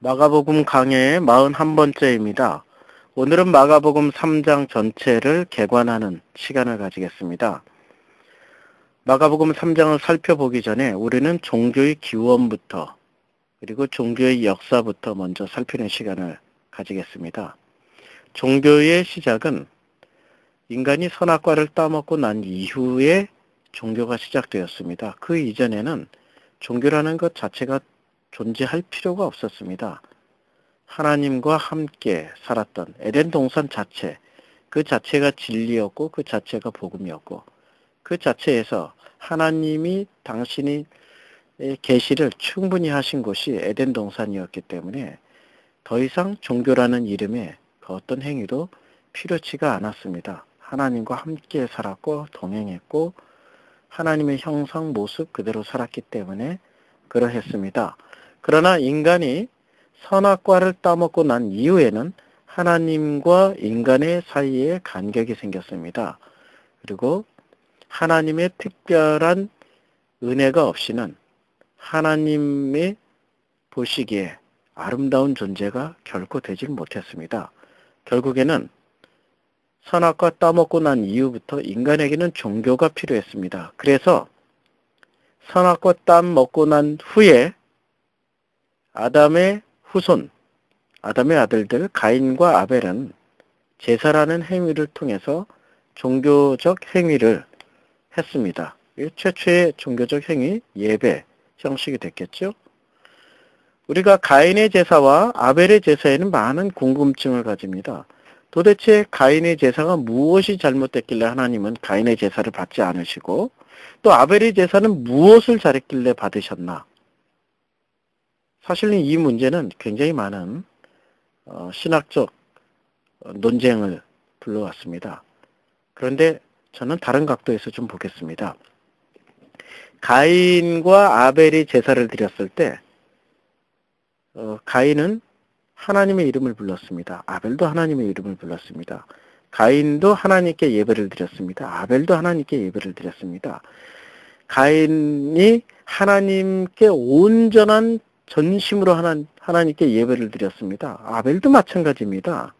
마가복음 강해의 41번째입니다. 오늘은 마가복음 3장 전체를 개관하는 시간을 가지겠습니다. 마가복음 3장을 살펴보기 전에 우리는 종교의 기원부터 그리고 종교의 역사부터 먼저 살피는 시간을 가지겠습니다. 종교의 시작은 인간이 선악과를 따먹고 난 이후에 종교가 시작되었습니다. 그 이전에는 종교라는 것 자체가 존재할 필요가 없었습니다. 하나님과 함께 살았던 에덴 동산 자체, 그 자체가 진리였고 그 자체가 복음이었고 그 자체에서 하나님이 당신이 계시를 충분히 하신 곳이 에덴 동산이었기 때문에 더 이상 종교라는 이름의 그 어떤 행위도 필요치가 않았습니다. 하나님과 함께 살았고 동행했고 하나님의 형상 모습 그대로 살았기 때문에 그러했습니다. 그러나 인간이 선악과를 따먹고 난 이후에는 하나님과 인간의 사이에 간격이 생겼습니다. 그리고 하나님의 특별한 은혜가 없이는 하나님의 보시기에 아름다운 존재가 결코 되질 못했습니다. 결국에는 선악과 따먹고 난 이후부터 인간에게는 종교가 필요했습니다. 그래서 선악과 땀 먹고 난 후에 아담의 후손, 아담의 아들들 가인과 아벨은 제사라는 행위를 통해서 종교적 행위를 했습니다. 최초의 종교적 행위, 예배 형식이 됐겠죠. 우리가 가인의 제사와 아벨의 제사에는 많은 궁금증을 가집니다. 도대체 가인의 제사가 무엇이 잘못됐길래 하나님은 가인의 제사를 받지 않으시고 또 아벨의 제사는 무엇을 잘했길래 받으셨나? 사실은 이 문제는 굉장히 많은 어, 신학적 논쟁을 불러왔습니다. 그런데 저는 다른 각도에서 좀 보겠습니다. 가인과 아벨이 제사를 드렸을 때 어, 가인은 하나님의 이름을 불렀습니다. 아벨도 하나님의 이름을 불렀습니다. 가인도 하나님께 예배를 드렸습니다. 아벨도 하나님께 예배를 드렸습니다. 가인이 하나님께 온전한 전심으로 하나, 하나님께 예배를 드렸습니다. 아벨도 마찬가지입니다.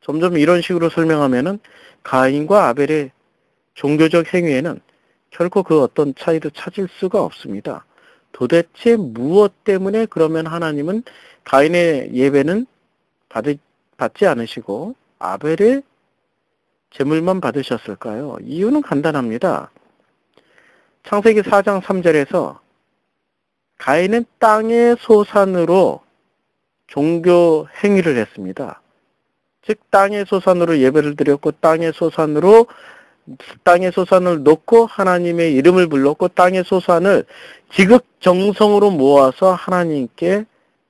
점점 이런 식으로 설명하면은 가인과 아벨의 종교적 행위에는 결코 그 어떤 차이도 찾을 수가 없습니다. 도대체 무엇 때문에 그러면 하나님은 가인의 예배는 받 받지 않으시고 아벨의 제물만 받으셨을까요? 이유는 간단합니다. 창세기 4장 3절에서 가인은 땅의 소산으로 종교 행위를 했습니다. 즉 땅의 소산으로 예배를 드렸고 땅의 소산으로 땅의 소산을 놓고 하나님의 이름을 불렀고 땅의 소산을 지극정성으로 모아서 하나님께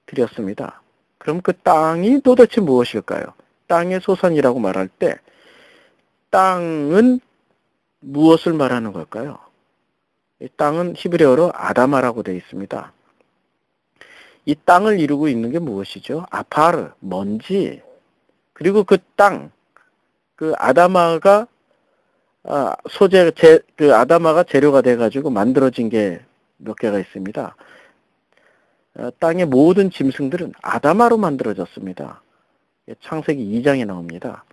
드렸습니다. 그럼 그 땅이 도대체 무엇일까요? 땅의 소산이라고 말할 때 땅은 무엇을 말하는 걸까요? 이 땅은 히브리어로 아다마라고 되어 있습니다. 이 땅을 이루고 있는 게 무엇이죠? 아파르, 먼지. 그리고 그 땅, 그 아다마가 아, 소재, 제, 그 아다마가 재료가 돼가지고 만들어진 게 몇 개가 있습니다. 어, 땅의 모든 짐승들은 아다마로 만들어졌습니다. 창세기 2장에 나옵니다.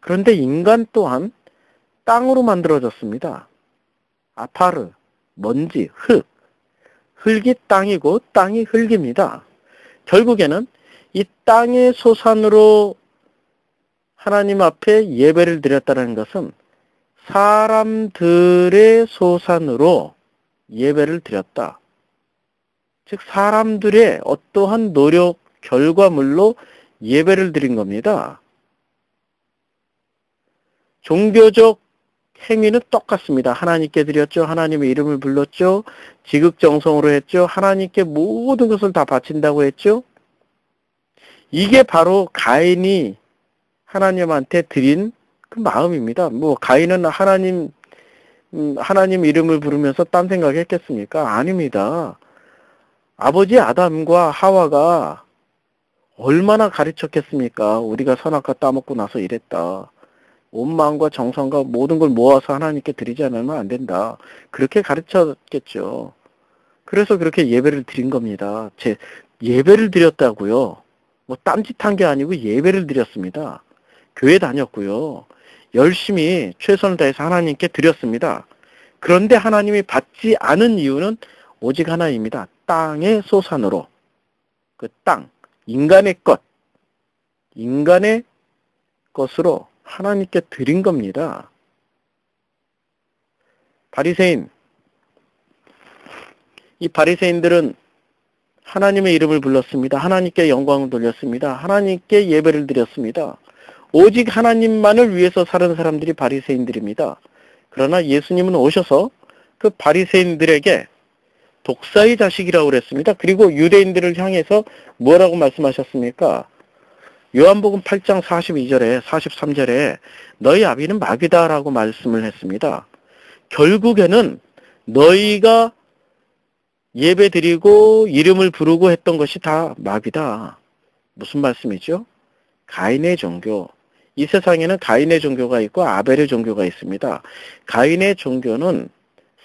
그런데 인간 또한 땅으로 만들어졌습니다. 아파르, 먼지, 흙. 흙이 땅이고 땅이 흙입니다. 결국에는 이 땅의 소산으로 하나님 앞에 예배를 드렸다는 것은 사람들의 소산으로 예배를 드렸다. 즉 사람들의 어떠한 노력 결과물로 예배를 드린 겁니다. 종교적 행위는 똑같습니다. 하나님께 드렸죠. 하나님의 이름을 불렀죠. 지극정성으로 했죠. 하나님께 모든 것을 다 바친다고 했죠. 이게 바로 가인이 하나님한테 드린 그 마음입니다. 뭐 가인은 하나님 음, 하나님 이름을 부르면서 딴 생각했겠습니까? 아닙니다. 아버지 아담과 하와가 얼마나 가르쳤겠습니까? 우리가 선악과 따먹고 나서 이랬다. 온 마음과 정성과 모든 걸 모아서 하나님께 드리지 않으면 안 된다. 그렇게 가르쳤겠죠. 그래서 그렇게 예배를 드린 겁니다. 제 예배를 드렸다고요. 뭐 딴짓한 게 아니고 예배를 드렸습니다. 교회 다녔고요. 열심히 최선을 다해서 하나님께 드렸습니다. 그런데 하나님이 받지 않은 이유는 오직 하나입니다. 땅의 소산으로 그 땅, 인간의 것, 인간의 것으로 하나님께 드린 겁니다. 바리새인 이 바리새인들은 하나님의 이름을 불렀습니다. 하나님께 영광을 돌렸습니다. 하나님께 예배를 드렸습니다. 오직 하나님만을 위해서 사는 사람들이 바리새인들입니다. 그러나 예수님은 오셔서 그 바리새인들에게 독사의 자식이라고 그랬습니다. 그리고 유대인들을 향해서 뭐라고 말씀하셨습니까? 요한복음 8장 42절에 43절에 너희 아비는 마귀다라고 말씀을 했습니다. 결국에는 너희가 예배 드리고 이름을 부르고 했던 것이 다 마귀다. 무슨 말씀이죠? 가인의 종교. 이 세상에는 가인의 종교가 있고 아벨의 종교가 있습니다. 가인의 종교는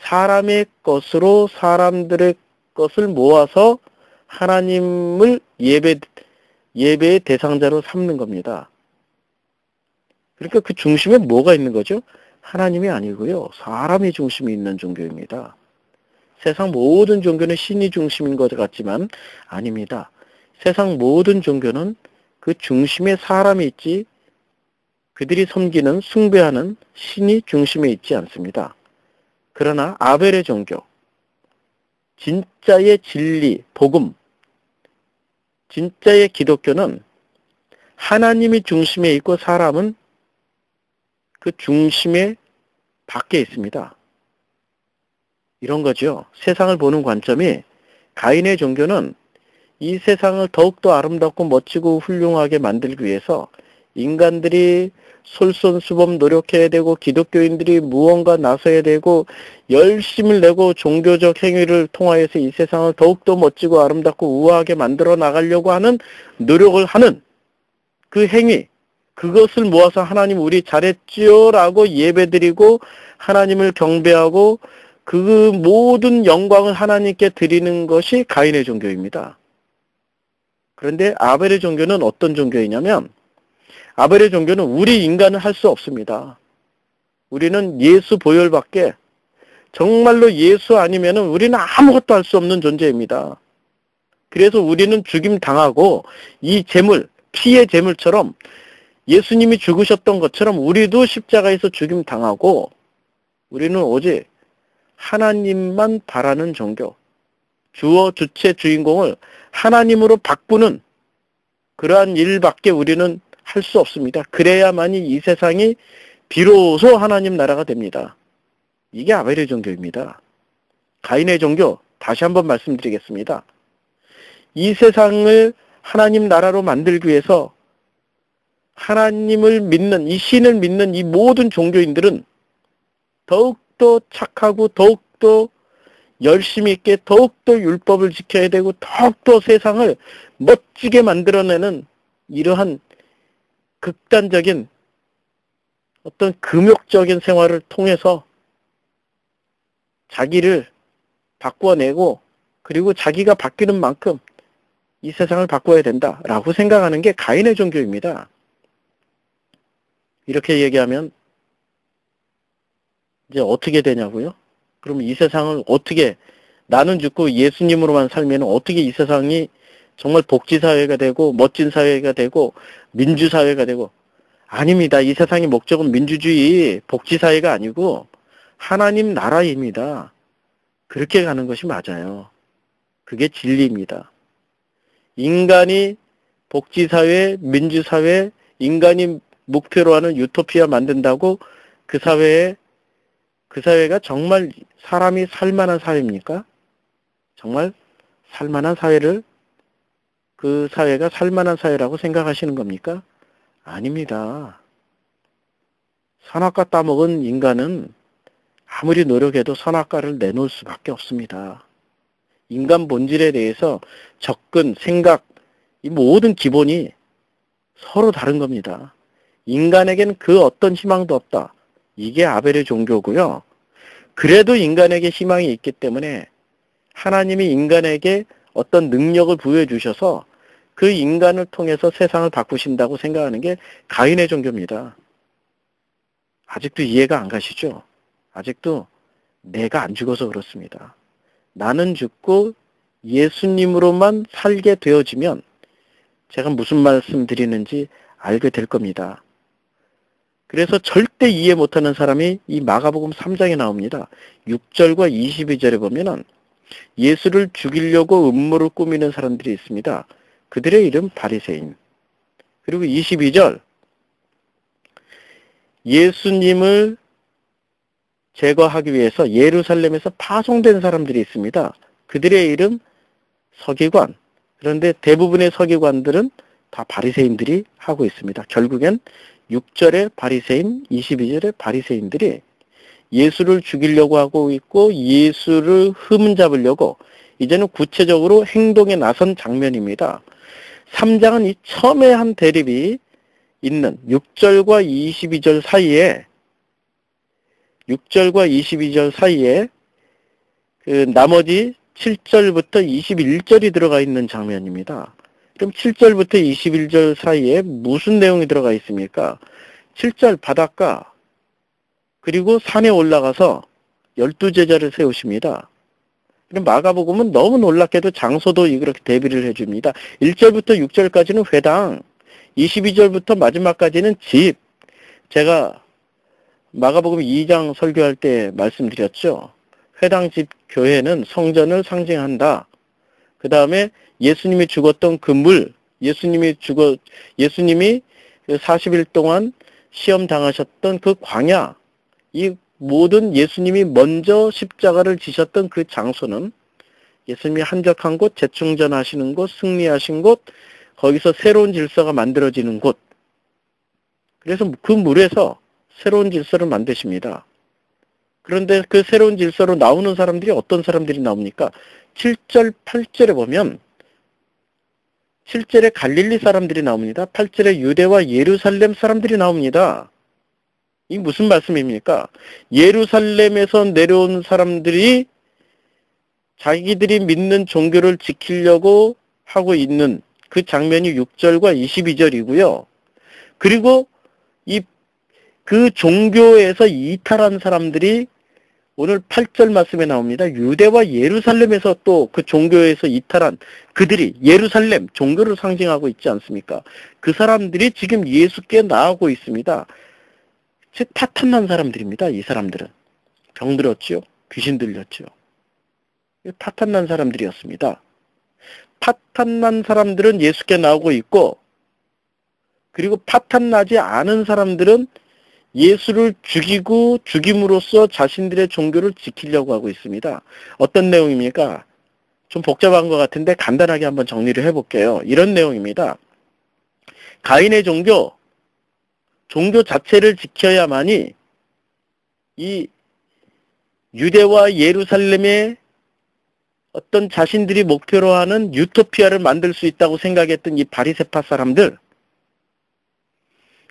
사람의 것으로 사람들의 것을 모아서 하나님을 예배, 예배의 대상자로 삼는 겁니다. 그러니까 그 중심에 뭐가 있는 거죠? 하나님이 아니고요. 사람이 중심이 있는 종교입니다. 세상 모든 종교는 신이 중심인 것 같지만 아닙니다. 세상 모든 종교는 그 중심에 사람이 있지 그들이 섬기는 숭배하는 신이 중심에 있지 않습니다. 그러나 아벨의 종교, 진짜의 진리, 복음, 진짜의 기독교는 하나님이 중심에 있고 사람은 그 중심에 밖에 있습니다. 이런 거죠. 세상을 보는 관점이 가인의 종교는 이 세상을 더욱더 아름답고 멋지고 훌륭하게 만들기 위해서 인간들이 솔선수범 노력해야 되고 기독교인들이 무언가 나서야 되고 열심을 내고 종교적 행위를 통하여서 이 세상을 더욱더 멋지고 아름답고 우아하게 만들어 나가려고 하는 노력을 하는 그 행위 그것을 모아서 하나님 우리 잘했지요 라고 예배드리고 하나님을 경배하고 그 모든 영광을 하나님께 드리는 것이 가인의 종교입니다. 그런데 아벨의 종교는 어떤 종교이냐면 아벨의 종교는 우리 인간은 할 수 없습니다. 우리는 예수 보혈밖에 정말로 예수 아니면 우리는 아무것도 할 수 없는 존재입니다. 그래서 우리는 죽임 당하고 이 재물, 피의 재물처럼 예수님이 죽으셨던 것처럼 우리도 십자가에서 죽임 당하고 우리는 오직 하나님만 바라는 종교, 주어 주체 주인공을 하나님으로 바꾸는 그러한 일밖에 우리는 할 수 없습니다. 그래야만이 이 세상이 비로소 하나님 나라가 됩니다. 이게 아벨의 종교입니다. 가인의 종교 다시 한번 말씀드리겠습니다. 이 세상을 하나님 나라로 만들기 위해서 하나님을 믿는 이 신을 믿는 이 모든 종교인들은 더욱더 착하고 더욱더 열심히 있게 더욱더 율법을 지켜야 되고 더욱더 세상을 멋지게 만들어내는 이러한 극단적인 어떤 금욕적인 생활을 통해서 자기를 바꿔내고 그리고 자기가 바뀌는 만큼 이 세상을 바꿔야 된다라고 생각하는 게 가인의 종교입니다. 이렇게 얘기하면 이제 어떻게 되냐고요? 그럼 이 세상을 어떻게 나는 죽고 예수님으로만 살면 어떻게 이 세상이 정말 복지사회가 되고 멋진 사회가 되고 민주사회가 되고 아닙니다. 이 세상의 목적은 민주주의 복지사회가 아니고 하나님 나라입니다. 그렇게 가는 것이 맞아요. 그게 진리입니다. 인간이 복지사회, 민주사회, 인간이 목표로 하는 유토피아 만든다고 그 사회에 그 사회가 정말 사람이 살만한 사회입니까? 정말 살만한 사회를 그 사회가 살만한 사회라고 생각하시는 겁니까? 아닙니다. 선악과 따먹은 인간은 아무리 노력해도 선악과를 내놓을 수밖에 없습니다. 인간 본질에 대해서 접근, 생각, 이 모든 기본이 서로 다른 겁니다. 인간에겐 그 어떤 희망도 없다. 이게 아벨의 종교고요. 그래도 인간에게 희망이 있기 때문에 하나님이 인간에게 어떤 능력을 부여해 주셔서 그 인간을 통해서 세상을 바꾸신다고 생각하는 게 가인의 종교입니다. 아직도 이해가 안 가시죠? 아직도 내가 안 죽어서 그렇습니다. 나는 죽고 예수님으로만 살게 되어지면 제가 무슨 말씀 드리는지 알게 될 겁니다. 그래서 절대 이해 못하는 사람이 이 마가복음 3장에 나옵니다. 6절과 22절에 보면은 예수를 죽이려고 음모를 꾸미는 사람들이 있습니다. 그들의 이름 바리새인. 그리고 22절 예수님을 제거하기 위해서 예루살렘에서 파송된 사람들이 있습니다. 그들의 이름 서기관. 그런데 대부분의 서기관들은 다 바리새인들이 하고 있습니다. 결국엔 6절의 바리새인, 22절의 바리새인들이 예수를 죽이려고 하고 있고 예수를 흠잡으려고 이제는 구체적으로 행동에 나선 장면입니다. 3장은 이 처음에 한 대립이 있는 6절과 22절 사이에 6절과 22절 사이에 그 나머지 7절부터 21절이 들어가 있는 장면입니다. 그럼 7절부터 21절 사이에 무슨 내용이 들어가 있습니까? 7절 바닷가 그리고 산에 올라가서 열두 제자를 세우십니다. 그럼 마가복음은 너무 놀랍게도 장소도 이렇게 대비를 해줍니다. 1절부터 6절까지는 회당, 22절부터 마지막까지는 집. 제가 마가복음 2장 설교할 때 말씀드렸죠. 회당 집 교회는 성전을 상징한다. 그 다음에 예수님이 죽었던 그 물, 예수님이 죽어, 예수님이 40일 동안 시험 당하셨던 그 광야, 이 모든 예수님이 먼저 십자가를 지셨던 그 장소는 예수님이 한적한 곳, 재충전하시는 곳, 승리하신 곳, 거기서 새로운 질서가 만들어지는 곳. 그래서 그 물에서 새로운 질서를 만드십니다. 그런데 그 새로운 질서로 나오는 사람들이 어떤 사람들이 나옵니까? 7절, 8절에 보면 7절에 갈릴리 사람들이 나옵니다. 8절에 유대와 예루살렘 사람들이 나옵니다. 이 무슨 말씀입니까? 예루살렘에서 내려온 사람들이 자기들이 믿는 종교를 지키려고 하고 있는 그 장면이 6절과 22절이고요. 그리고 이 그 종교에서 이탈한 사람들이 오늘 8절 말씀에 나옵니다. 유대와 예루살렘에서 또 그 종교에서 이탈한 그들이 예루살렘 종교를 상징하고 있지 않습니까? 그 사람들이 지금 예수께 나오고 있습니다. 파탄난 사람들입니다. 이 사람들은. 병들었지요. 귀신 들렸지요. 파탄난 사람들이었습니다. 파탄난 사람들은 예수께 나오고 있고 그리고 파탄나지 않은 사람들은 예수를 죽이고 죽임으로써 자신들의 종교를 지키려고 하고 있습니다. 어떤 내용입니까? 좀 복잡한 것 같은데 간단하게 한번 정리를 해볼게요. 이런 내용입니다. 가인의 종교, 종교 자체를 지켜야만이 이 유대와 예루살렘의 어떤 자신들이 목표로 하는 유토피아를 만들 수 있다고 생각했던 이 바리세파 사람들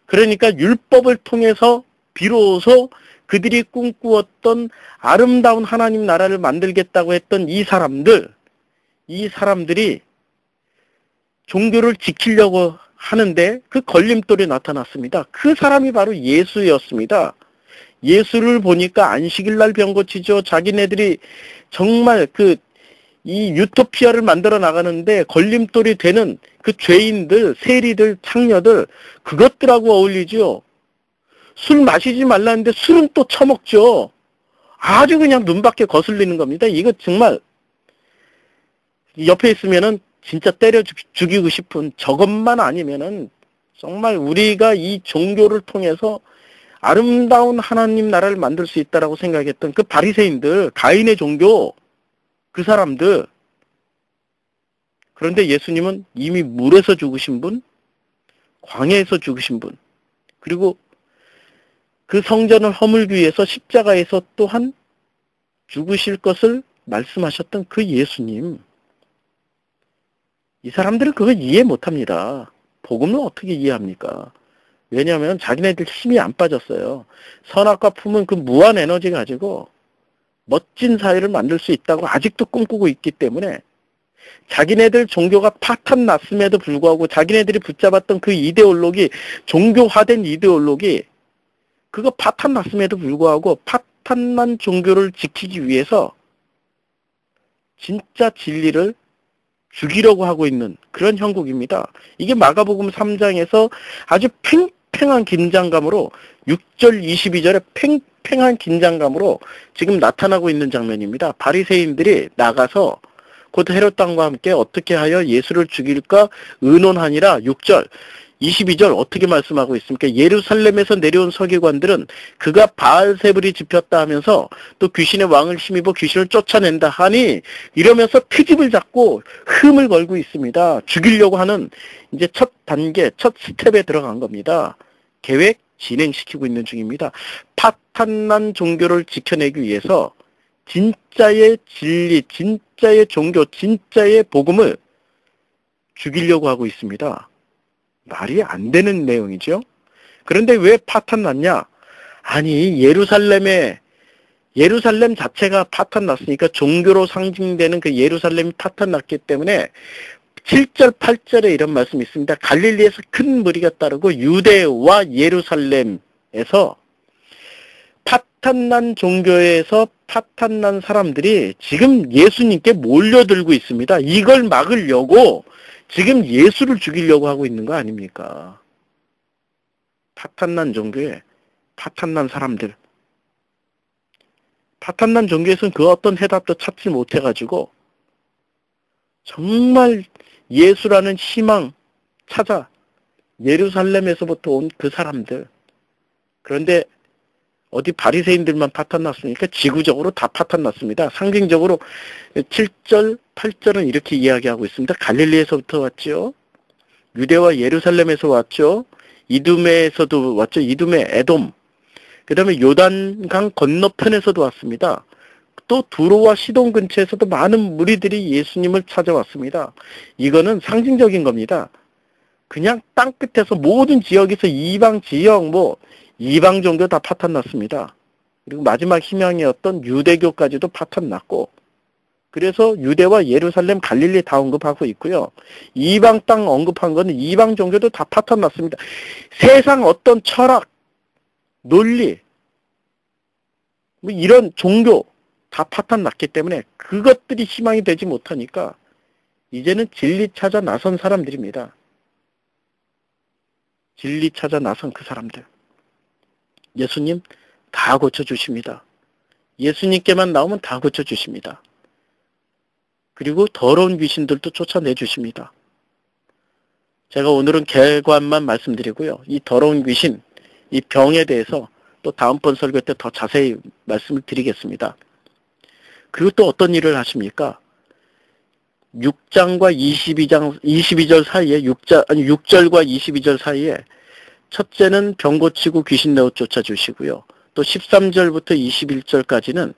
그러니까 율법을 통해서 비로소 그들이 꿈꾸었던 아름다운 하나님 나라를 만들겠다고 했던 이 사람들 이 사람들이 종교를 지키려고 하는데 그 걸림돌이 나타났습니다. 그 사람이 바로 예수였습니다. 예수를 보니까 안식일 날 병 고치죠. 자기네들이 정말 그 이 유토피아를 만들어 나가는데 걸림돌이 되는 그 죄인들, 세리들, 창녀들 그것들하고 어울리죠. 술 마시지 말라는데 술은 또 처먹죠. 아주 그냥 눈밖에 거슬리는 겁니다. 이거 정말 옆에 있으면은 진짜 때려 죽이고 싶은 저것만 아니면은 정말 우리가 이 종교를 통해서 아름다운 하나님 나라를 만들 수 있다라고 생각했던 그 바리새인들, 가인의 종교, 그 사람들. 그런데 예수님은 이미 물에서 죽으신 분, 광야에서 죽으신 분, 그리고 그 성전을 허물기 위해서 십자가에서 또한 죽으실 것을 말씀하셨던 그 예수님. 이 사람들은 그걸 이해 못합니다. 복음을 어떻게 이해합니까? 왜냐하면 자기네들 힘이 안 빠졌어요. 선악과 품은 그 무한 에너지 가지고 멋진 사회를 만들 수 있다고 아직도 꿈꾸고 있기 때문에 자기네들 종교가 파탄 났음에도 불구하고 자기네들이 붙잡았던 그 이데올로기, 종교화된 이데올로기, 그거 파탄 났음에도 불구하고 파탄난 종교를 지키기 위해서 진짜 진리를 죽이려고 하고 있는 그런 형국입니다. 이게 마가복음 3장에서 아주 팽팽한 긴장감으로 6절 22절에 팽팽한 긴장감으로 지금 나타나고 있는 장면입니다. 바리새인들이 나가서 곧 헤롯 땅과 함께 어떻게 하여 예수를 죽일까 의논하니라 6절 22절 어떻게 말씀하고 있습니까? 예루살렘에서 내려온 서기관들은 그가 바알세불이 집혔다 하면서 또 귀신의 왕을 힘입어 귀신을 쫓아낸다 하니 이러면서 트집을 잡고 흠을 걸고 있습니다. 죽이려고 하는 이제 첫 단계, 첫 스텝에 들어간 겁니다. 계획 진행시키고 있는 중입니다. 파탄난 종교를 지켜내기 위해서 진짜의 진리, 진짜의 종교, 진짜의 복음을 죽이려고 하고 있습니다. 말이 안 되는 내용이죠. 그런데 왜 파탄 났냐? 아니 예루살렘에 예루살렘 자체가 파탄 났으니까 종교로 상징되는 그 예루살렘이 파탄 났기 때문에 7절 8절에 이런 말씀이 있습니다. 갈릴리에서 큰 무리가 따르고 유대와 예루살렘에서 파탄난 종교에서 파탄난 사람들이 지금 예수님께 몰려들고 있습니다. 이걸 막으려고 지금 예수를 죽이려고 하고 있는 거 아닙니까? 파탄난 종교에 파탄난 사람들. 파탄난 종교에서는 그 어떤 해답도 찾지 못해가지고 정말 예수라는 희망 찾아 예루살렘에서부터 온 그 사람들. 그런데 어디 바리새인들만 파탄 났으니까 지구적으로 다 파탄 났습니다. 상징적으로 7절, 8절은 이렇게 이야기하고 있습니다. 갈릴리에서부터 왔죠. 유대와 예루살렘에서 왔죠. 이두메에서도 왔죠. 이두메, 에돔. 그 다음에 요단강 건너편에서도 왔습니다. 또 두로와 시동 근처에서도 많은 무리들이 예수님을 찾아왔습니다. 이거는 상징적인 겁니다. 그냥 땅 끝에서 모든 지역에서 이방 지역 뭐 이방 종교 다 파탄 났습니다. 그리고 마지막 희망이었던 유대교까지도 파탄 났고 그래서 유대와 예루살렘 갈릴리 다 언급하고 있고요. 이방 땅 언급한 거는 이방 종교도 다 파탄 났습니다. 세상 어떤 철학, 논리, 뭐 이런 종교 다 파탄 났기 때문에 그것들이 희망이 되지 못하니까 이제는 진리 찾아 나선 사람들입니다. 진리 찾아 나선 그 사람들. 예수님 다 고쳐주십니다. 예수님께만 나오면 다 고쳐주십니다. 그리고 더러운 귀신들도 쫓아내 주십니다. 제가 오늘은 개관만 말씀드리고요. 이 더러운 귀신, 이 병에 대해서 또 다음번 설교 때 더 자세히 말씀을 드리겠습니다. 그리고 또 어떤 일을 하십니까? 6장과 22장, 22절 사이에, 6자, 아니 6절과 22절 사이에 첫째는 병 고치고 귀신 내어 쫓아주시고요. 또 13절부터 21절까지는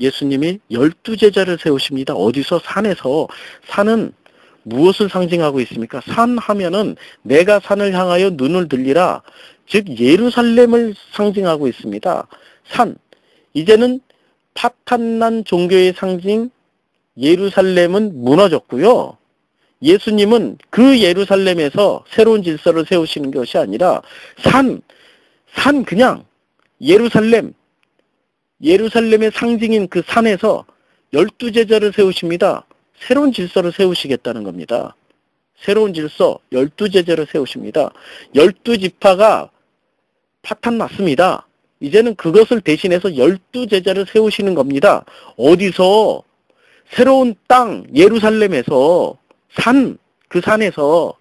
예수님이 열두 제자를 세우십니다. 어디서? 산에서. 산은 무엇을 상징하고 있습니까? 산 하면은 내가 산을 향하여 눈을 들리라. 즉 예루살렘을 상징하고 있습니다. 산. 이제는 파탄난 종교의 상징 예루살렘은 무너졌고요. 예수님은 그 예루살렘에서 새로운 질서를 세우시는 것이 아니라 산, 산 그냥 예루살렘, 예루살렘의 상징인 그 산에서 열두 제자를 세우십니다. 새로운 질서를 세우시겠다는 겁니다. 새로운 질서, 열두 제자를 세우십니다. 열두 지파가 파탄 났습니다. 이제는 그것을 대신해서 열두 제자를 세우시는 겁니다. 어디서? 새로운 땅, 예루살렘에서 산, 그 산에서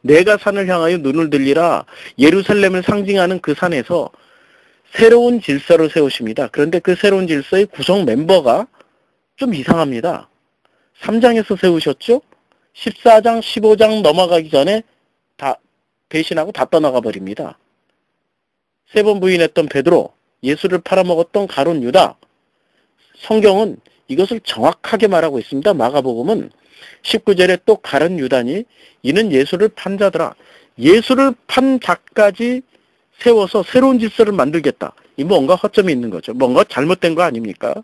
내가 산을 향하여 눈을 들리라 예루살렘을 상징하는 그 산에서 새로운 질서를 세우십니다. 그런데 그 새로운 질서의 구성 멤버가 좀 이상합니다. 3장에서 세우셨죠? 14장, 15장 넘어가기 전에 다 배신하고 다 떠나가 버립니다. 세 번 부인했던 베드로, 예수를 팔아먹었던 가론 유다. 성경은 이것을 정확하게 말하고 있습니다. 마가복음은 19절에 또 가른 유단이 이는 예수를 판 자더라. 예수를 판 자까지 세워서 새로운 질서를 만들겠다. 이 뭔가 허점이 있는 거죠. 뭔가 잘못된 거 아닙니까?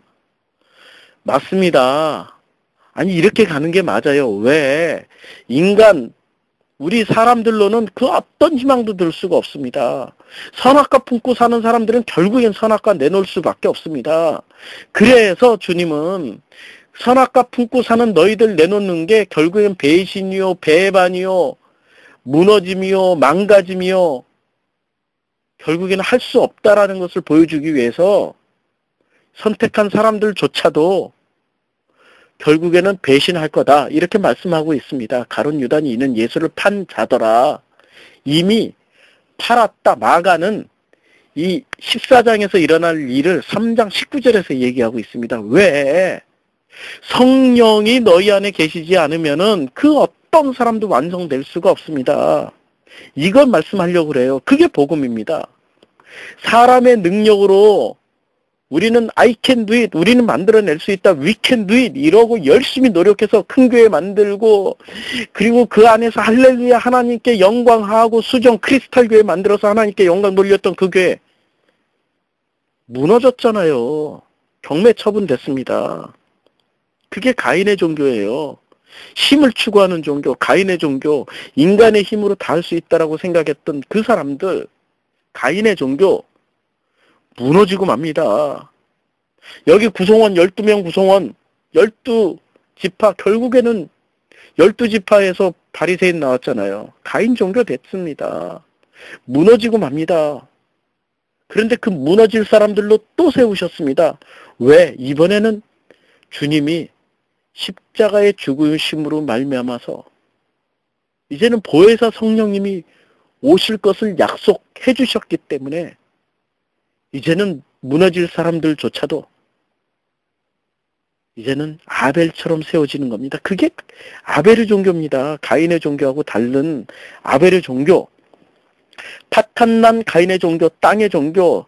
맞습니다. 아니 이렇게 가는 게 맞아요. 왜? 인간 우리 사람들로는 그 어떤 희망도 들 수가 없습니다. 선악과 품고 사는 사람들은 결국엔 선악과 내놓을 수밖에 없습니다. 그래서 주님은 선악과 품고 사는 너희들 내놓는 게 결국엔 배신이요, 배반이요, 무너짐이요, 망가짐이요, 결국에는 할 수 없다라는 것을 보여주기 위해서 선택한 사람들조차도 결국에는 배신할 거다. 이렇게 말씀하고 있습니다. 가론 유단이 이는 예수를 판 자더라. 이미 팔았다. 마가는 이 14장에서 일어날 일을 3장 19절에서 얘기하고 있습니다. 왜? 성령이 너희 안에 계시지 않으면은 그 어떤 사람도 완성될 수가 없습니다. 이걸 말씀하려고 그래요. 그게 복음입니다. 사람의 능력으로 우리는 I can do it. 우리는 만들어낼 수 있다. We can do it. 이러고 열심히 노력해서 큰 교회 만들고 그리고 그 안에서 할렐루야 하나님께 영광하고 수정 크리스탈 교회 만들어서 하나님께 영광 돌렸던 그 교회 무너졌잖아요. 경매 처분됐습니다. 그게 가인의 종교예요. 힘을 추구하는 종교, 가인의 종교, 인간의 힘으로 다 할 수 있다라고 생각했던 그 사람들, 가인의 종교, 무너지고 맙니다. 여기 구성원 12명 구성원 12 지파 결국에는 12 지파에서 바리새인 나왔잖아요. 가인 종교 됐습니다. 무너지고 맙니다. 그런데 그 무너질 사람들로 또 세우셨습니다. 왜? 이번에는 주님이 십자가의 죽으심으로 말미암아서 이제는 보혜사 성령님이 오실 것을 약속해 주셨기 때문에 이제는 무너질 사람들조차도 이제는 아벨처럼 세워지는 겁니다. 그게 아벨의 종교입니다. 가인의 종교하고 다른 아벨의 종교. 파탄난 가인의 종교, 땅의 종교,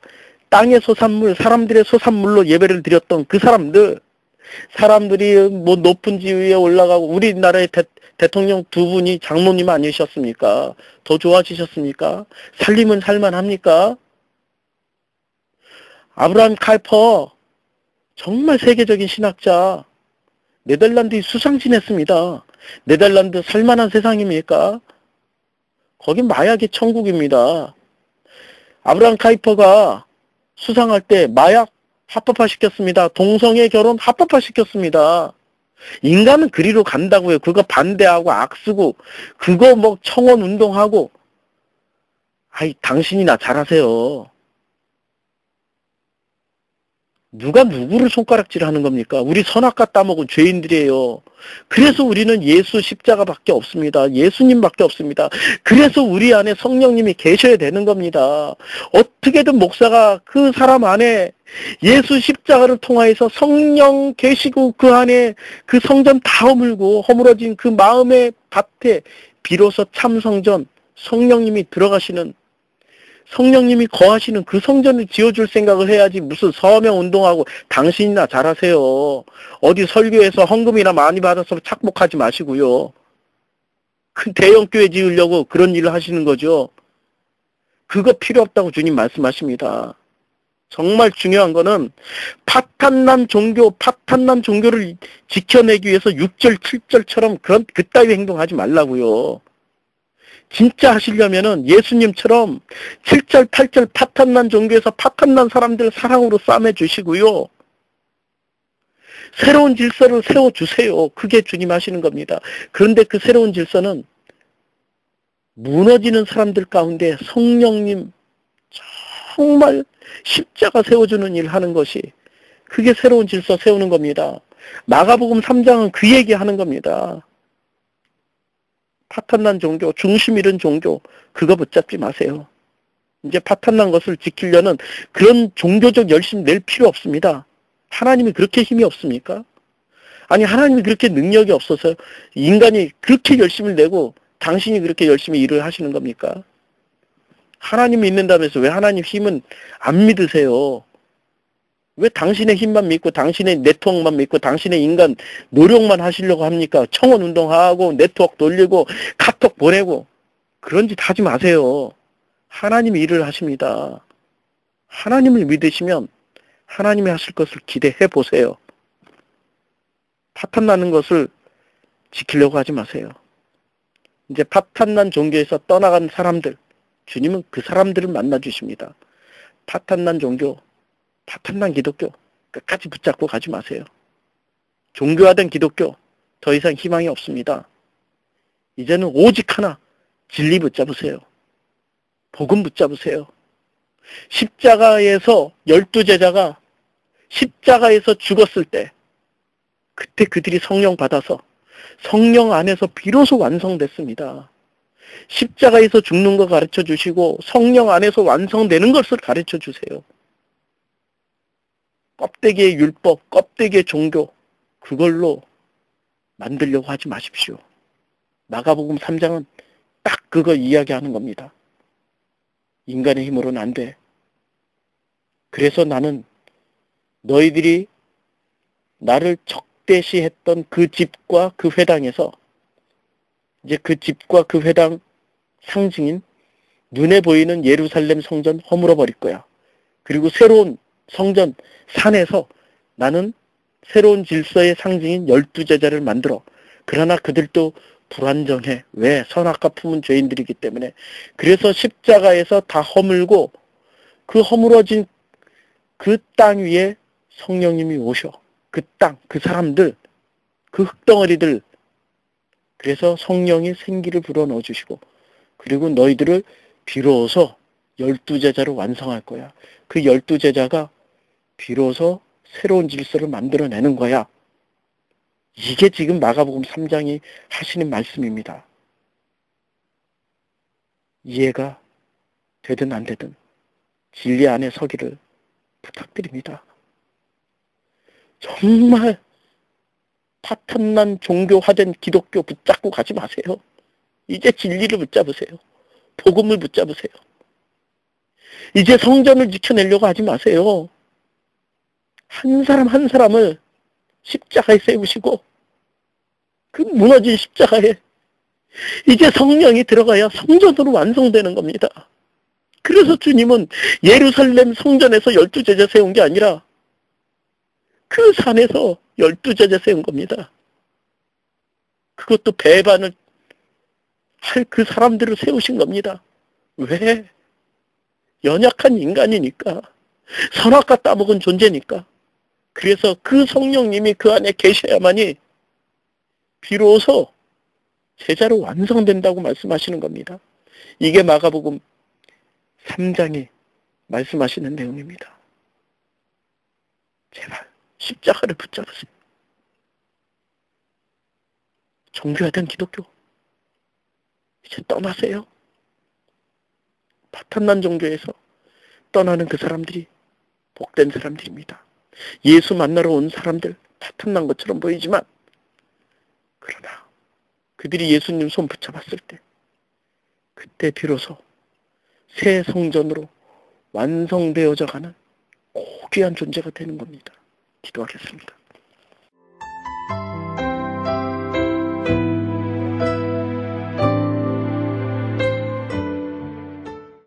땅의 소산물, 사람들의 소산물로 예배를 드렸던 그 사람들, 사람들이 뭐 높은 지위에 올라가고 우리나라의 대, 대통령 두 분이 장모님 아니셨습니까? 더 좋아지셨습니까? 살림은 살만합니까? 아브라함 칼퍼 정말 세계적인 신학자 네덜란드 수상진했습니다. 네덜란드 살만한 세상입니까? 거긴 마약의 천국입니다. 아브라함 카이퍼가 수상할 때 마약 합법화 시켰습니다. 동성애 결혼 합법화 시켰습니다. 인간은 그리로 간다고요. 그거 반대하고 악쓰고 그거 뭐 청원 운동하고 아이 당신이 나 잘하세요. 누가 누구를 손가락질하는 겁니까? 우리 선악과 따먹은 죄인들이에요. 그래서 우리는 예수 십자가밖에 없습니다. 예수님밖에 없습니다. 그래서 우리 안에 성령님이 계셔야 되는 겁니다. 어떻게든 목사가 그 사람 안에 예수 십자가를 통하여서 성령 계시고 그 안에 그 성전 다 허물고 허물어진 그 마음의 밭에 비로소 참 성전 성령님이 들어가시는 성령님이 거하시는 그 성전을 지어줄 생각을 해야지 무슨 서명 운동하고 당신이나 잘하세요. 어디 설교에서 헌금이나 많이 받아서 착복하지 마시고요. 큰 대형교회 지으려고 그런 일을 하시는 거죠. 그거 필요 없다고 주님 말씀하십니다. 정말 중요한 거는 파탄난 종교, 파탄난 종교를 지켜내기 위해서 6절, 7절처럼 그런 그따위 행동하지 말라고요. 진짜 하시려면은 예수님처럼 7절, 8절 파탄난 종교에서 파탄난 사람들 사랑으로 싸매 주시고요. 새로운 질서를 세워주세요. 그게 주님 하시는 겁니다. 그런데 그 새로운 질서는 무너지는 사람들 가운데 성령님 정말 십자가 세워주는 일 하는 것이 그게 새로운 질서 세우는 겁니다. 마가복음 3장은 그 얘기 하는 겁니다. 파탄난 종교, 중심 잃은 종교, 그거 붙잡지 마세요. 이제 파탄난 것을 지키려는 그런 종교적 열심 낼 필요 없습니다. 하나님이 그렇게 힘이 없습니까? 아니, 하나님이 그렇게 능력이 없어서 인간이 그렇게 열심을 내고 당신이 그렇게 열심히 일을 하시는 겁니까? 하나님이 있는다면서 왜 하나님 힘은 안 믿으세요? 왜 당신의 힘만 믿고 당신의 네트워크만 믿고 당신의 인간 노력만 하시려고 합니까? 청원 운동하고 네트워크 돌리고 카톡 보내고 그런 짓 하지 마세요. 하나님이 일을 하십니다. 하나님을 믿으시면 하나님이 하실 것을 기대해 보세요. 파탄 나는 것을 지키려고 하지 마세요. 이제 파탄 난 종교에서 떠나간 사람들, 주님은 그 사람들을 만나 주십니다. 파탄 난 종교, 파탄난 기독교 끝까지 붙잡고 가지 마세요. 종교화된 기독교 더 이상 희망이 없습니다. 이제는 오직 하나 진리 붙잡으세요. 복음 붙잡으세요. 십자가에서 열두 제자가 십자가에서 죽었을 때 그때 그들이 성령 받아서 성령 안에서 비로소 완성됐습니다. 십자가에서 죽는 거 가르쳐 주시고 성령 안에서 완성되는 것을 가르쳐 주세요. 껍데기의 율법, 껍데기의 종교 그걸로 만들려고 하지 마십시오. 마가복음 3장은 딱 그거 이야기하는 겁니다. 인간의 힘으로는 안 돼. 그래서 나는 너희들이 나를 적대시했던 그 집과 그 회당에서 이제 그 집과 그 회당 상징인 눈에 보이는 예루살렘 성전 허물어 버릴 거야. 그리고 새로운 성전 산에서 나는 새로운 질서의 상징인 열두 제자를 만들어. 그러나 그들도 불안정해. 왜? 선악과 품은 죄인들이기 때문에. 그래서 십자가에서 다 허물고 그 허물어진 그 땅 위에 성령님이 오셔. 그 땅, 그 사람들, 그 흙덩어리들. 그래서 성령이 생기를 불어넣어 주시고 그리고 너희들을 비로소 열두 제자로 완성할 거야. 그 열두 제자가 비로소 새로운 질서를 만들어내는 거야. 이게 지금 마가복음 3장이 하시는 말씀입니다. 이해가 되든 안 되든 진리 안에 서기를 부탁드립니다. 정말 파탄난 종교화된 기독교 붙잡고 가지 마세요. 이제 진리를 붙잡으세요. 복음을 붙잡으세요. 이제 성전을 지켜내려고 하지 마세요. 한 사람 한 사람을 십자가에 세우시고 그 무너진 십자가에 이제 성령이 들어가야 성전으로 완성되는 겁니다. 그래서 주님은 예루살렘 성전에서 열두 제자 세운 게 아니라 그 산에서 열두 제자 세운 겁니다. 그것도 배반을 할 그 사람들을 세우신 겁니다. 왜? 연약한 인간이니까. 선악과 따먹은 존재니까. 그래서 그 성령님이 그 안에 계셔야만이 비로소 제자로 완성된다고 말씀하시는 겁니다. 이게 마가복음 3장이 말씀하시는 내용입니다. 제발 십자가를 붙잡으세요. 종교화된 기독교 이제 떠나세요. 파탄난 종교에서 떠나는 그 사람들이 복된 사람들입니다. 예수 만나러 온 사람들 파탄난 것처럼 보이지만 그러나 그들이 예수님 손 붙잡았을 때 그때 비로소 새 성전으로 완성되어져 가는 고귀한 존재가 되는 겁니다. 기도하겠습니다.